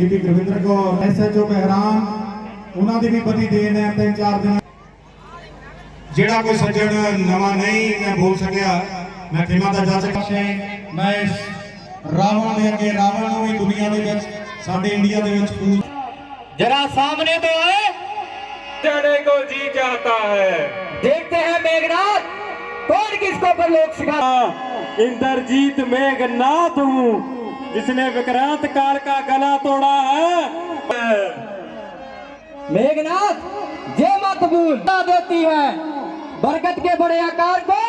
ਬੀਬੀ Gurvinder Kaur SHO ਬਹਿਰਾਮ ਉਹਨਾਂ ਦੀ ਵੀ ਬੜੀ ਦੇਣ ਹੈ ਤਿੰਨ ਚਾਰ ਦਿਨ ਜਿਹੜਾ ਕੋਈ ਸੱਜਣ ਨਵਾਂ ਨਹੀਂ ਮੈਂ ਬੋਲ ਸਕਿਆ ਮੈਂ ਖਿਮਾ ਦਾ ਜੱਜ ਕਸ਼ੇ ਮੈਂ ਇਸ ਰਾਵਣ ਦੇ ਅੱਗੇ ਰਾਵਣ ਨੂੰ ਵੀ ਦੁਨੀਆ ਦੇ ਵਿੱਚ ਸਾਡੇ ਇੰਡੀਆ ਦੇ ਵਿੱਚ ਪੂਜ जरा सामने तो आए चढ़े को जी चाहता है देखते हैं मेघनाथ कौन किसको पर लोग सिखा इंद्रजीत मेघनाथ हूँ जिसने विक्रांत काल का गला तोड़ा है। मेघनाथ ये मत भूल। देती है बरगद के बड़े आकार को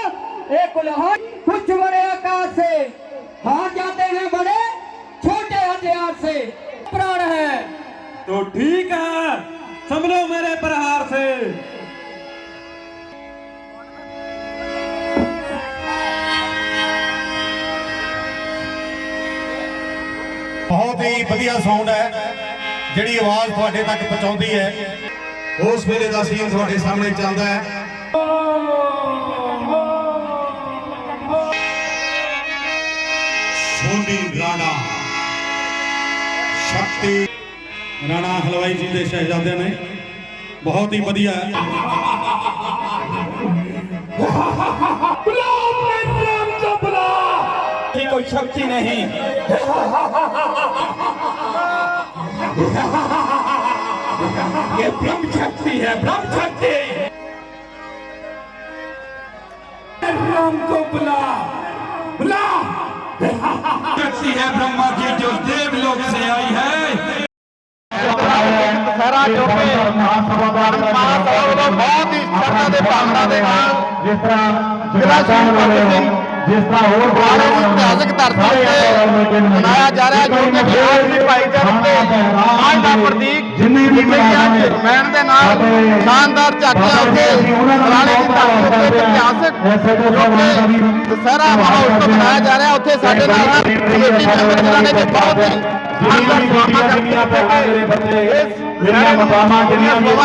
एक कुछ बड़े आकार से। हार जाते हैं बड़े छोटे हथियार से। प्राण है। तो ठीक है समझो मेरे प्रहार से। ਬਹੁਤ ਹੀ ਵਧੀਆ ਸਾਊਂਡ ਹੈ, ਜਿਹੜੀ ਆਵਾਜ਼ ਤੁਹਾਡੇ ਤੱਕ ਪਹੁੰਚਾਉਂਦੀ ਹੈ। ਉਸ ਵੇਲੇ ਦਾ ਸੀਨ ਤੁਹਾਡੇ ਸਾਹਮਣੇ ਚੱਲਦਾ ਹੈ। ਸੋਨੀ ਰਾਣਾ, ਸ਼ਕਤੀ। ਰਾਣਾ ਹਲਵਾਈ ਜੀ ਦੇ ਸ਼ਹਿਜ਼ਾਦੇ ਨੇ ਬਹੁਤ ਹੀ ਵਧੀਆ ਹੈ की कोई शक्ति नहीं ये ब्रह्म शक्ति है ब्रह्म शक्ति राम को बुला बुला शक्ति है ब्रह्मा की जो देवलोक से आई है ਸਾਰਾ ਜੋ ਕਿ ਮਹਾਸਭਾ ਵੱਲੋਂ ਬਹੁਤ ਹੀ ਸ਼ਰਧਾ ਦੇ ਭਾਵਨਾ ਦੇ ਨਾਲ ਜਿਸ ਤਰ੍ਹਾਂ ਜ਼ਿਲ੍ਹਾ ਸ਼ਹੀਦ ਭਗਤ ਸਿੰਘ ਜਿਸ ਤਰ੍ਹਾਂ ਹੋਰ ਬਾਰੇ ਦੀ ਇਤਿਹਾਸਕ ਧਰਤੀ ਤੇ ਮਨਾਇਆ ਜਾ ਰਿਹਾ ਜੋ ਕਿ ਬਿਹਾਰ ਦੀ ਭਾਈਚਾਰੇ ਦੇ ਸਮਾਜ ਦਾ ਪ੍ਰਤੀਕ ਜਿੰਨੇ ਰਮੈਣ ਦੇ ਨਾਲ ਸ਼ਾਨਦਾਰ ਝਾਕੀਆਂ ਉੱਤੇ ਪੁਰਾਣੇ ਦੀ ਧਰਤੀ ਉੱਤੇ ਇਤਿਹਾਸਕ ਦੁਸਹਿਰਾ ਮਾਹੌਲ ਤੋਂ ਮਨਾਇਆ ਜਾ ਰਿਹਾ ਉੱਥੇ ਸਾਡੇ ਨਾਲ ਕਮੇਟੀ ਮੈਂਬਰ ਜਿਨ੍ਹਾਂ ਨੇ ਕਿ ਬਹੁਤ ਹੀ ਬੱਚੇ ਜਿਹੜੀਆਂ ਮਕਾਮਾਂ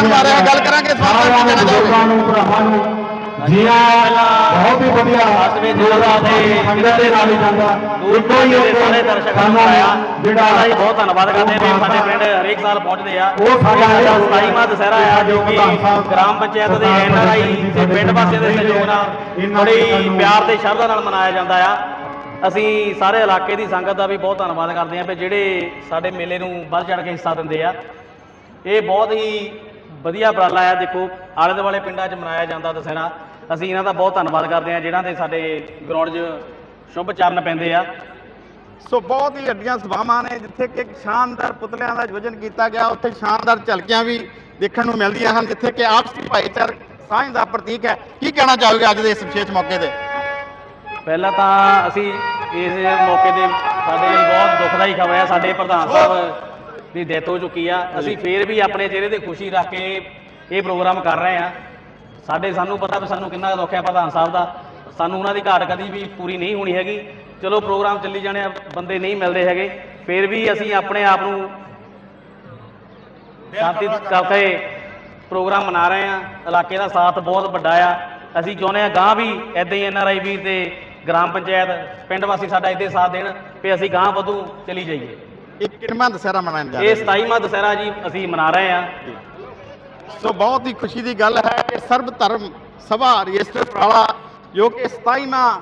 ਬਾਰੇ ਗੱਲ ਕਰਾਂਗੇ ਇਸ ਬਾਰੇ ਕੀ ਜੀ ਬਹੁਤ ਹੀ ਵਧੀਆ ਜੋੜਾ ਤੇ ਸੰਗਤ ਦੇ ਨਾਲ ਹੀ ਜਾਂਦਾ। ਇੱਕੋ ਹੀ ਇੱਕ ਸਾਰੇ ਦਰਸ਼ਕਾਂ ਨੂੰ ਆਇਆ ਜਿਹੜਾ ਸਾਡਾ ਜੀ ਬਹੁਤ ਧੰਨਵਾਦ ਕਰਦੇ ਨੇ ਸਾਡੇ ਪਿੰਡ ਹਰੇਕ ਸਾਲ ਪਹੁੰਚਦੇ ਆ। ਉਹ ਸਾਡਾ ਜਿਹੜਾ 27ਵਾਂ ਦੁਸਹਿਰਾ ਆ ਜੋ ਕਿ ਗ੍ਰਾਮ ਪੰਚਾਇਤ ਦੇ ਐਨਆਰਆਈ ਤੇ ਪਿੰਡ ਵਾਸੀਆਂ ਦੇ ਸਹਿਯੋਗ ਨਾਲ ਬੜੀ ਪਿਆਰ ਤੇ ਸ਼ਰਧਾ ਨਾਲ ਮਨਾਇਆ ਜਾਂਦਾ ਆ। ਅਸੀਂ ਸਾਰੇ ਇਲਾਕੇ ਦੀ ਸੰਗਤ ਦਾ ਵੀ ਬਹੁਤ ਧੰਨਵਾਦ ਕਰਦੇ ਆ ਵੀ ਜਿਹੜੇ ਸਾਡੇ ਮੇਲੇ ਨੂੰ ਵੱਧ ਚੜ ਕੇ ਹਿੱਸਾ ਦਿੰਦੇ ਆ। ਇਹ ਬਹੁਤ ਹੀ ਵਧੀਆ ਉਪਰਾਲਾ ਆ। ਦੇਖੋ ਆਲੇ ਦੁਆਲੇ ਪਿੰਡਾਂ 'ਚ ਮਨਾਇਆ ਜਾਂਦਾ ਦੁਸਹਿਰਾ। ਅਸੀਂ ਇਹਨਾਂ ਦਾ ਬਹੁਤ ਧੰਨਵਾਦ ਕਰਦੇ ਆ ਜਿਹਨਾਂ ਦੇ ਸਾਡੇ ਗਰਾਊਂਡ 'ਚ ਸ਼ੁਭ ਚਰਨ ਪੈਂਦੇ ਆ। ਸੋ ਬਹੁਤ ਹੀ ਅੱਡੀਆਂ ਸਭਾਵਾਂ ਨੇ ਜਿੱਥੇ ਕਿ ਇੱਕ ਸ਼ਾਨਦਾਰ ਪੁਤਲਿਆਂ ਦਾ ਆਯੋਜਨ ਕੀਤਾ ਗਿਆ ਉੱਥੇ ਸ਼ਾਨਦਾਰ ਝਲਕੀਆਂ ਵੀ ਦੇਖਣ ਨੂੰ ਮਿਲਦੀਆਂ ਹਨ ਜਿੱਥੇ ਕਿ ਆਪਸੀ ਭਾਈਚਾਰਕ ਸਾਂਝ ਦਾ ਪ੍ਰਤੀਕ ਹੈ। ਕੀ ਕਹਿਣਾ ਚਾਹੋਗੇ ਅੱਜ ਦੇ ਇਸ ਵਿਸ਼ੇਸ਼ ਮੌਕੇ ਤੇ? ਪਹਿਲਾਂ ਤਾਂ ਅਸੀਂ ਇਸ ਮੌਕੇ ਤੇ ਸਾਡੇ ਲਈ ਬਹੁਤ ਦੁਖਦਾਈ ਖਬਰ ਹੈ ਸਾਡੇ ਪ੍ਰਧਾਨ ਸਾਹਿਬ ਦੀ ਡੈਥ ਹੋ ਚੁੱਕੀ ਆ। ਅਸੀਂ ਫੇਰ ਵੀ ਆਪਣੇ ਚਿਹਰੇ ਤੇ ਖੁਸ਼ੀ ਰੱਖ ਕੇ ਇਹ ਪ੍ਰੋਗਰਾਮ ਕਰ ਰਹੇ ਆ ਸਾਡੇ ਸਾਨੂੰ ਪਤਾ ਵੀ ਸਾਨੂੰ ਕਿੰਨਾ ਦੁੱਖ ਹੈ ਪ੍ਰਧਾਨ ਸਾਹਿਬ ਦਾ। ਸਾਨੂੰ ਉਹਨਾਂ ਦੀ ਘਾਟ ਕਦੀ ਵੀ ਪੂਰੀ ਨਹੀਂ ਹੋਣੀ ਹੈਗੀ। ਚਲੋ ਪ੍ਰੋਗਰਾਮ ਚੱਲੀ ਜਾਣੇ ਆ ਬੰਦੇ ਨਹੀਂ ਮਿਲਦੇ ਹੈਗੇ। ਫੇਰ ਵੀ ਅਸੀਂ ਆਪਣੇ ਆਪ ਨੂੰ ਸ਼ਾਂਤੀ ਕਰਕੇ ਪ੍ਰੋਗਰਾਮ ਮਨਾ ਰਹੇ ਆ। ਇਲਾਕੇ ਦਾ ਸਾਥ ਬਹੁਤ ਵੱਡਾ ਆ। ਅਸੀਂ ਚਾਹੁੰਦੇ ਆ ਗਾਂ ਵੀ ਐਦਾਂ ਹੀ ਐਨਆਰਆਈ ਵੀ ਤੇ ਗ੍ਰਾਮ ਪੰਚਾਇਤ ਪਿੰਡ ਵਾਸੀ ਸਾਡਾ ਇੱਥੇ ਸਾਥ ਦੇਣ ਵੀ ਅਸੀਂ ਗਾਂ ਵਧੂ ਚਲੀ ਜਾਈਏ। ਇੱਕ ਕਿਰਮਾ ਦੁਸਹਿਰਾ ਮਨਾਇਆ ਜਾ ਇਹ ਰਿਹਾ 27ਵਾਂ ਦੁਸਹਿਰਾ ਜੀ ਅਸੀਂ ਮਨਾ ਰਹੇ ਆ। ਸੋ ਬਹੁਤ ਹੀ ਖੁਸ਼ੀ ਦੀ ਗੱਲ ਹੈ ਕਿ ਸਰਬ ਧਰਮ ਸਭਾ ਰਜਿਸਟਰ ਪ੍ਰਾਲਾ, ਜੋ ਕਿ 27ਵਾਂ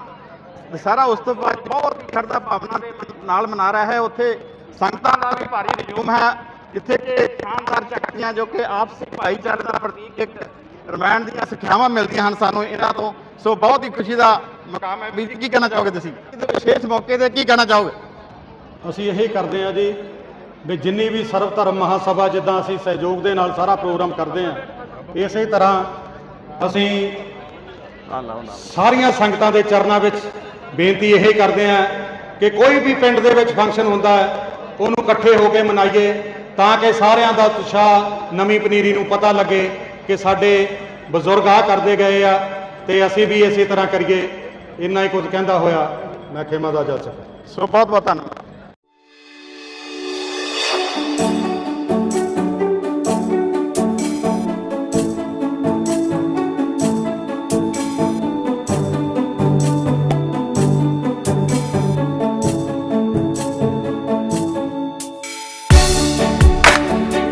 ਦੁਸਹਿਰਾ ਉਸ ਤੋਂ ਬਾਅਦ ਬਹੁਤ ਹੀ ਸ਼ਰਧਾ ਭਾਵਨਾ ਦੇ ਨਾਲ ਮਨਾ ਰਿਹਾ ਹੈ। ਉੱਥੇ ਸੰਗਤਾਂ ਦਾ ਵੀ ਭਾਰੀ ਹਜੂਮ ਹੈ, ਜਿੱਥੇ ਕਿ ਸ਼ਾਨਦਾਰ ਝਕਟੀਆਂ ਜੋ ਕਿ ਆਪਸੀ ਭਾਈਚਾਰੇ ਦਾ ਪ੍ਰਤੀਕ ਇੱਕ ਰਮਾਇਣ ਦੀਆਂ ਸਿੱਖਿਆਵਾਂ ਮਿਲਦੀਆਂ ਹਨ ਸਾਨੂੰ ਇਹਨਾਂ ਤੋਂ। ਸੋ ਬਹੁਤ ਹੀ ਖੁਸ਼ੀ ਦਾ ਮਕਾਮ ਹੈ। ਵੀ ਕੀ ਕਹਿਣਾ ਚਾਹੋਗੇ ਤੁਸੀਂ? ਇਸ ਵਿਸ਼ੇਸ਼ ਮੌਕੇ ਤੇ ਕੀ ਕਹਿਣਾ ਚਾਹੋਗੇ? ਅਸੀਂ ਇਹੀ ਕਰਦੇ ਹਾਂ ਜੀ ਵੀ ਜਿੰਨੀ ਵੀ ਸਰਵ ਧਰਮ ਮਹਾਸਭਾ ਜਿੱਦਾਂ ਅਸੀਂ ਸਹਿਯੋਗ ਦੇ ਨਾਲ ਸਾਰਾ ਪ੍ਰੋਗਰਾਮ ਕਰਦੇ ਹਾਂ, ਇਸੇ ਤਰ੍ਹਾਂ ਅਸੀਂ ਸਾਰੀਆਂ ਸੰਗਤਾਂ ਦੇ ਚਰਨਾਂ ਵਿੱਚ ਬੇਨਤੀ ਇਹ ਕਰਦੇ ਹਾਂ ਕਿ ਕੋਈ ਵੀ ਪਿੰਡ ਦੇ ਵਿੱਚ ਫੰਕਸ਼ਨ ਹੁੰਦਾ ਹੈ, ਉਹਨੂੰ ਇਕੱਠੇ ਹੋ ਕੇ ਮਨਾਈਏ ਤਾਂ ਕਿ ਸਾਰਿਆਂ ਦਾ ਉਤਸ਼ਾਹ ਨਵੀਂ ਪਨੀਰੀ ਨੂੰ ਪਤਾ ਲੱਗੇ ਕਿ ਸਾਡੇ ਬਜ਼ੁਰਗ ਆ ਕਰਦੇ ਗਏ ਆ ਤੇ ਅਸੀਂ ਵੀ ਇਸੇ ਤਰ੍ਹਾਂ ਕਰੀਏ। ਇੰਨਾ ਹੀ ਕੁਝ ਕਹਿੰਦਾ ਹੋਇਆ, ਮੈਂ ਖੇਮਾ ਦਾ ਜੱਜ। ਸੋ ਬਹੁਤ ਬਹੁਤ ਧੰਨਵਾਦ।